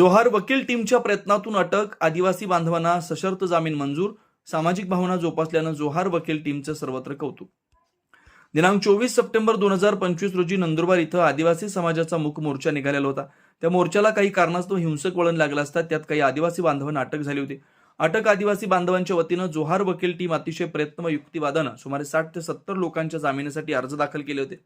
जोहार वकील टीमच्या प्रयत्नातून अटक आदिवासी बांधवांना सशर्त जामीन मंजूर सामाजिक भावना जोपासल्यानं जोहार वकील टीमचं सर्वत्र कौतुक. दिनांक चोवीस सप्टेंबर दोन हजार पंचवीस रोजी नंदुरबार इथं आदिवासी समाजाचा मुख मोर्चा निघालेला होता. त्या मोर्चाला काही कारणास्तव हिंसक वळण लागलं असता त्यात काही आदिवासी बांधवांना अटक झाली होती. अटक आदिवासी बांधवांच्या वतीनं जोहार वकील टीम अतिशय प्रयत्न व युक्तिवादानं सुमारे साठ ते सत्तर लोकांच्या जामिनासाठी अर्ज दाखल केले होते.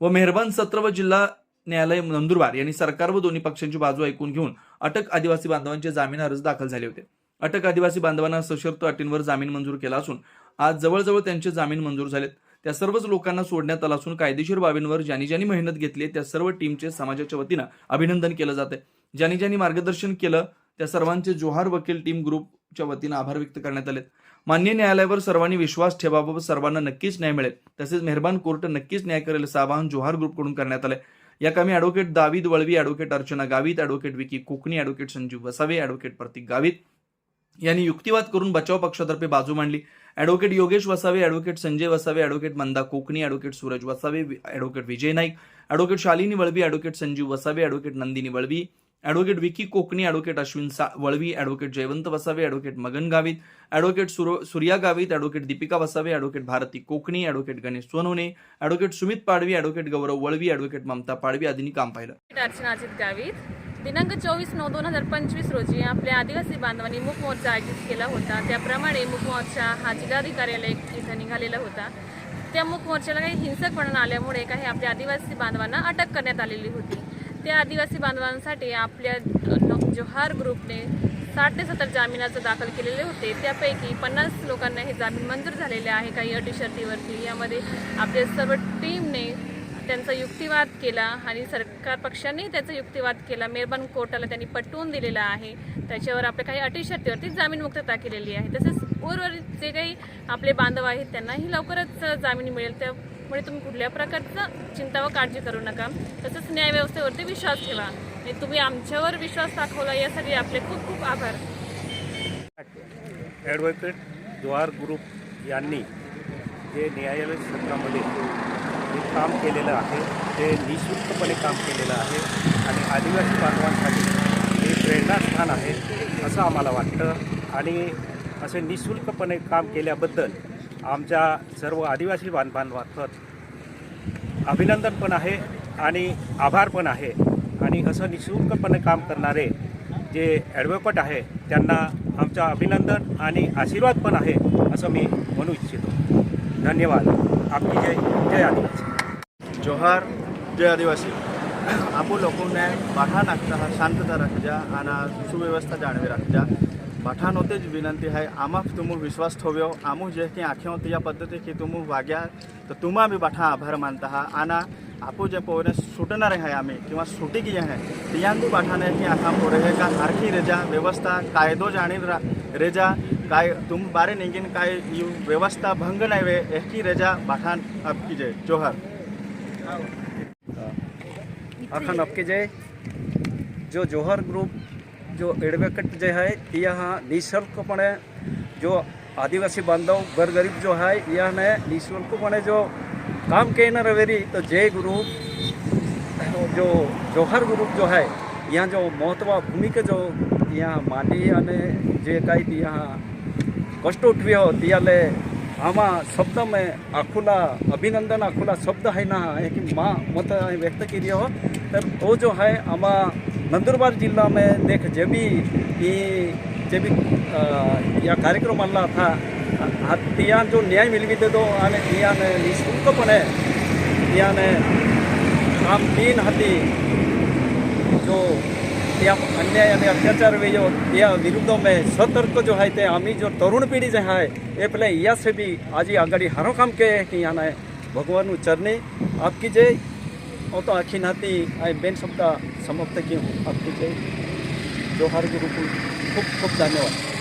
व मेहरबान सत्र व जिल्हा न्यायालय नंदुरबार यांनी सरकार व दोन्ही पक्षांची बाजू ऐकून घेऊन अटक आदिवासी बांधवांचे जामीन अर्ज दाखल झाले होते. अटक आदिवासी बांधवांना सशर्त अटींवर जामीन मंजूर केला असून आज जवळजवळ त्यांचे जामीन मंजूर झालेत. त्या सर्वच लोकांना सोडण्यात आलं असून कायदेशीर बाबींवर ज्यांनी ज्यांनी मेहनत घेतली त्या सर्व टीमचे समाजाच्या वतीनं अभिनंदन केलं जाते ज्यांनी ज्यांनी मार्गदर्शन केलं त्या सर्वांचे जोहार वकील टीम ग्रुपच्या वतीनं आभार व्यक्त करण्यात आले मान्य न्यायालयावर सर्वांनी विश्वास ठेवावा व सर्वांना नक्कीच न्याय मिळेल. तसेच मेहरबान कोर्ट नक्कीच न्याय करेल असं आवाहन जोहार ग्रुपकडून करण्यात आलंय. या कामी advocate David Valvi advocate Archana Gavit advocate Vicky Kokani advocate Sanjeev Vasave advocate Pratik Gavit यांनी युक्तिवाद करून बचाव पक्षातर्फे बाजू मांडली. Advocate Yogesh Vasave advocate Sanjay Vasave advocate Manda Kokani advocate Suraj Vasave advocate Vijay Naik advocate Shalini Valvi advocate Sanjeev Vasave advocate Nandini Valvi advocate Vicky Kokani advocate Ashwin सा Valvi advocate Jaywant Vasave advocate Magan Gavit advocate सुरो Surya Gavit advocate Deepika Vasave advocate Bharati Kokani advocate Ganesh Sonawane advocate Sumit Padvi advocate Gaurav Valvi advocate Mamta Padvi आदींनी काम पाहिलं अर्चना अजित गावित दिनांक चोवीस नऊ दोन हजार पंचवीस रोजी आपल्या आदिवासी बांधवांनी मूक मोर्चा आयोजित केला होता त्याप्रमाणे मूक मोर्चा हा जिल्हाधिकारी कार्यालय इथं निघालेला होता त्या मूक मोर्चाला काही हिंसकपणा आल्यामुळे काही आपल्या आदिवासी बांधवांना अटक करण्यात आलेली होती त्या आदिवासी बांधवांसाठी आपल्या जोहार ग्रुपने साठ ते सत्तर जामिनाचं दाखल केलेले होते. त्यापैकी पन्नास लोकांना हे जामीन मंजूर झालेले आहे. काही अटी शर्तीवरती. यामध्ये आपल्या सर्व टीमने त्यांचा युक्तिवाद केला आणि सरकार पक्षांनी त्याचा युक्तिवाद केला. मेरबन कोर्टाला त्यांनी पटवून दिलेला आहे. त्याच्यावर आपल्या काही अटी शर्तीवरती जामीन मुक्तता केलेली आहे. तसेच उर्वरित जे काही आपले बांधव आहेत त्यांनाही लवकरच जामीन मिळेल. त्या त्यामुळे तुम्ही कुठल्या प्रकारचं चिंता व काळजी करू नका. तसंच न्यायव्यवस्थेवरती विश्वास ठेवा. आणि तुम्ही आमच्यावर विश्वास दाखवला यासाठी आपले खूप खूप आभार. ॲडव्होकेट जोहार ग्रुप यांनी जे न्यायालय क्षेत्रामध्ये जे काम केलेलं आहे ते निशुल्कपणे काम केलेलं आहे आणि आदिवासी बांधवांसाठी हे प्रेरणास्थान आहे असं आम्हाला वाटतं. आणि असे निशुल्कपणे काम केल्याबद्दल आमच्या सर्व आदिवासी बांधवांमार्फत अभिनंदन पण आहे आणि आभार पण आहे आणि असं निशुल्कपणे काम करणारे जे ॲडव्होकेट आहे त्यांना आमचं अभिनंदन आणि आशीर्वाद पण आहे असं मी म्हणू इच्छितो धन्यवाद आपकी जय जय आदिवासी जोहार जय आदिवासी आपो लोगों ने बाठा नाखता शांतता रख जा અને સુવ્યવસ્થા જાળવી રાખજા બાઠાનો તે જ વિનંતી है આમાં तुम विश्वास ठेव्यो आमू जे की आख्यो त्या पद्धती की तुम वाग्या तर तुम्हा बी बाठा आभार मानता हा आणि आपो जे पोरे सुटणार आहे आम्ही किंवा सुटी की आहे तियांदू बाठाने की आखा पोरे हे का आरखी रेजा व्यवस्था कायदो जाणी रा- रेजा काय तुम बारे निगिन काय यू व्यवस्था भंग नाही वे एकी रेजा बाठान आपकी जय जोहार अखंड आपके जय जो जोहर ग्रुप जो एडवोकेट जे आहे यहाँ निशुल्कपणे जो आदिवासी बांधव गरगरीब जो है याने निशुल्कपणे जो काम केना रवेरी तो जय ग्रुप जो जोहर ग्रुप जो है यहाँ जो महत्व भूमिका जो यहाँ मांडी અને જે કાંઈ ત્યાં કષ્ટ ઉઠવ્યો ત્યારે આમાં શબ્દ મેં આખુલા અભિનંદન आखुला शब्द आहे ना आहे की मा मत व्यक्त केली हो तर तो जो आहे आम्हा नंदुरबार जिल्हा में देख जे भी ही जे भी अ, या कार्यक्रमाला था हा तिया जो न्याय मिळवी देतो आणि तियाने निशुल्कपणे तियाने काम तीन हाती जो त्या अन्याय અને અત્યાચાર વેયો त्या विरुद्ध में सतर्क जो है ते आम्ही जो तरुण पिढी जे आहे એ પેલા યાસે બી આજે આગળ હારો કામ કે કે યાને ભગવાનનું ચરણે આપકી જય હું તો આખી નાતી, આ બેન શબ્દ સમાપ્ત કી હું આપતી જઈ જોહાર ગુરુકુલ ખૂબ ખૂબ ધન્યવાદ.